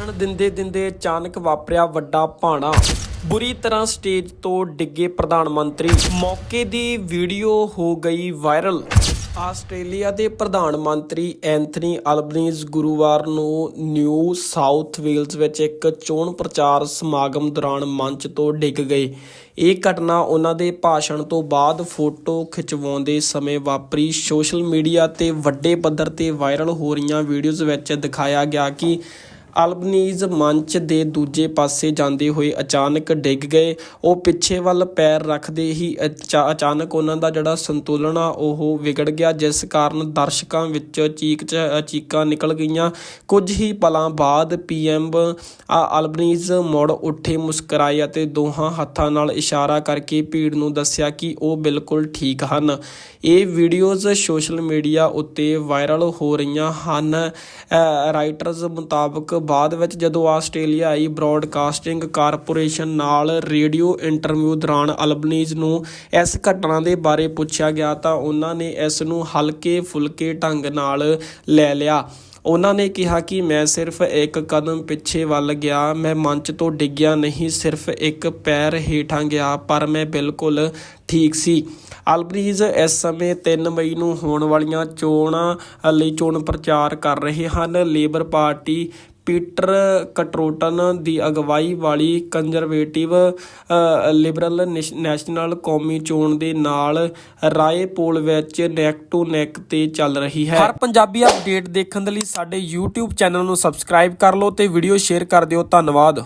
ਭਾਸ਼ਣ ਦਿੰਦੇ ਦਿੰਦੇ ਅਚਾਨਕ ਵਾਪਰਿਆ ਵੱਡਾ ਭਾਣਾ। ਬੁਰੀ ਤਰ੍ਹਾਂ ਸਟੇਜ ਤੋਂ ਡਿੱਗੇ ਪ੍ਰਧਾਨ ਮੰਤਰੀ। ਮੌਕੇ ਦੀ ਵੀਡੀਓ ਹੋ ਗਈ ਵਾਇਰਲ। ਆਸਟ੍ਰੇਲੀਆ ਦੇ ਪ੍ਰਧਾਨ ਮੰਤਰੀ ਐਂਥਨੀ ਅਲਬਨੀਜ਼ ਗੁਰੂਵਾਰ ਨੂੰ ਨਿਊ ਸਾਊਥ ਵੇਲਜ਼ ਵਿੱਚ ਇੱਕ ਚੋਣ ਪ੍ਰਚਾਰ ਸਮਾਗਮ ਦੌਰਾਨ ਮੰਚ ਤੋਂ ਡਿੱਗ ਗਏ। ਇਹ ਘਟਨਾ ਉਹਨਾਂ ਦੇ ਭਾਸ਼ਣ ਤੋਂ ਬਾਅਦ ਫੋਟੋ ਖਿਚਵਾਉਂਦੇ ਸਮੇਂ ਵਾਪਰੀ। ਸੋਸ਼ਲ ਮੀਡੀਆ ਤੇ ਵੱਡੇ ਪੱਧਰ ਤੇ ਵਾਇਰਲ ਹੋ ਰਹੀਆਂ ਵੀਡੀਓਜ਼ ਵਿੱਚ ਦਿਖਾਇਆ ਗਿਆ ਕਿ ਅਲਬਨੀਜ਼ ਮੰਚ ਦੇ ਦੂਜੇ ਪਾਸੇ ਜਾਂਦੇ ਹੋਏ ਅਚਾਨਕ ਡਿੱਗ ਗਏ। ਉਹ ਪਿੱਛੇ ਵੱਲ ਪੈਰ ਰੱਖਦੇ ਹੀ ਅਚਾ- ਅਚਾਨਕ ਉਹਨਾਂ ਦਾ ਜਿਹੜਾ ਸੰਤੁਲਨ ਆ, ਉਹ ਵਿਗੜ ਗਿਆ, ਜਿਸ ਕਾਰਨ ਦਰਸ਼ਕਾਂ ਵਿੱਚ ਚੀਕ, ਚ- ਚੀਕਾਂ ਨਿਕਲ ਗਈਆਂ। ਕੁਝ ਹੀ ਪਲਾਂ ਬਾਅਦ ਪੀਐਮ ਅਲਬਨੀਜ਼ ਮੁੜ ਉੱਠੇ, ਮੁਸਕਰਾਏ ਅਤੇ ਦੋਹਾਂ ਹੱਥਾਂ ਨਾਲ ਇਸ਼ਾਰਾ ਕਰਕੇ ਭੀੜ ਨੂੰ ਦੱਸਿਆ ਕਿ ਉਹ ਬਿਲਕੁਲ ਠੀਕ ਹਨ। ਇਹ ਵੀਡੀਓਜ਼ ਸੋਸ਼ਲ ਮੀਡੀਆ ਉੱਤੇ ਵਾਇਰਲ ਹੋ ਰਹੀਆਂ ਹਨ। ਰਾਈਟਰਜ਼ ਮੁਤਾਬਕ ਬਾਅਦ ਵਿੱਚ ਜਦੋਂ ਆਸਟ੍ਰੇਲੀਆਈ ਬ੍ਰਾਡਕਾਸਟਿੰਗ ਕਾਰਪੋਰੇਸ਼ਨ ਨਾਲ ਰੇਡੀਓ ਇੰਟਰਵਿਊ ਦੌਰਾਨ ਅਲਬਨੀਜ਼ ਨੂੰ ਇਸ ਘਟਨਾ ਦੇ ਬਾਰੇ ਪੁੱਛਿਆ ਗਿਆ ਤਾਂ ਉਹਨਾਂ ਨੇ ਇਸ ਨੂੰ ਹਲਕੇ ਫੁਲਕੇ ਢੰਗ ਨਾਲ ਲੈ ਲਿਆ। ਉਹਨਾਂ ਨੇ ਕਿਹਾ ਕਿ ਮੈਂ ਸਿਰਫ ਇੱਕ ਕਦਮ ਪਿੱਛੇ ਵੱਲ ਗਿਆ, ਮੈਂ ਮੰਚ ਤੋਂ ਡਿੱਗਿਆ ਨਹੀਂ, ਸਿਰਫ ਇੱਕ ਪੈਰ ਹੇਠਾਂ ਗਿਆ, ਪਰ ਮੈਂ ਬਿਲਕੁਲ ਠੀਕ ਸੀ। ਅਲਬਰੀਜ਼ ਇਸ ਸਮੇਂ 3 ਮਈ ਨੂੰ ਹੋਣ ਵਾਲੀਆਂ ਚੋਣਾਂ ਲਈ ਚੋਣ ਪ੍ਰਚਾਰ ਕਰ ਰਹੇ ਹਨ। ਲੇਬਰ ਪਾਰਟੀ ਪੀਟਰ ਕਟਰੋਟਨ ਦੀ ਅਗਵਾਈ ਵਾਲੀ ਕੰਜ਼ਰਵੇਟਿਵ ਲਿਬਰਲ ਨਿਸ਼- ਨੈਸ਼ਨਲ ਕੌਮੀ ਚੋਣ ਦੇ ਨਾਲ ਰਾਏ ਪੋਲ ਵਿੱਚ ਨੈਕ ਟੂ ਨੈਕ ਤੇ ਚੱਲ ਰਹੀ ਹੈ। ਹਰ ਪੰਜਾਬੀ ਅਪਡੇਟ ਦੇਖਣ ਦੇ ਲਈ ਸਾਡੇ YouTube ਚੈਨਲ ਨੂੰ ਸਬਸਕ੍ਰਾਈਬ ਕਰ ਲਓ ਤੇ ਵੀਡੀਓ ਸ਼ੇਅਰ ਕਰ ਦਿਓ। ਧੰਨਵਾਦ।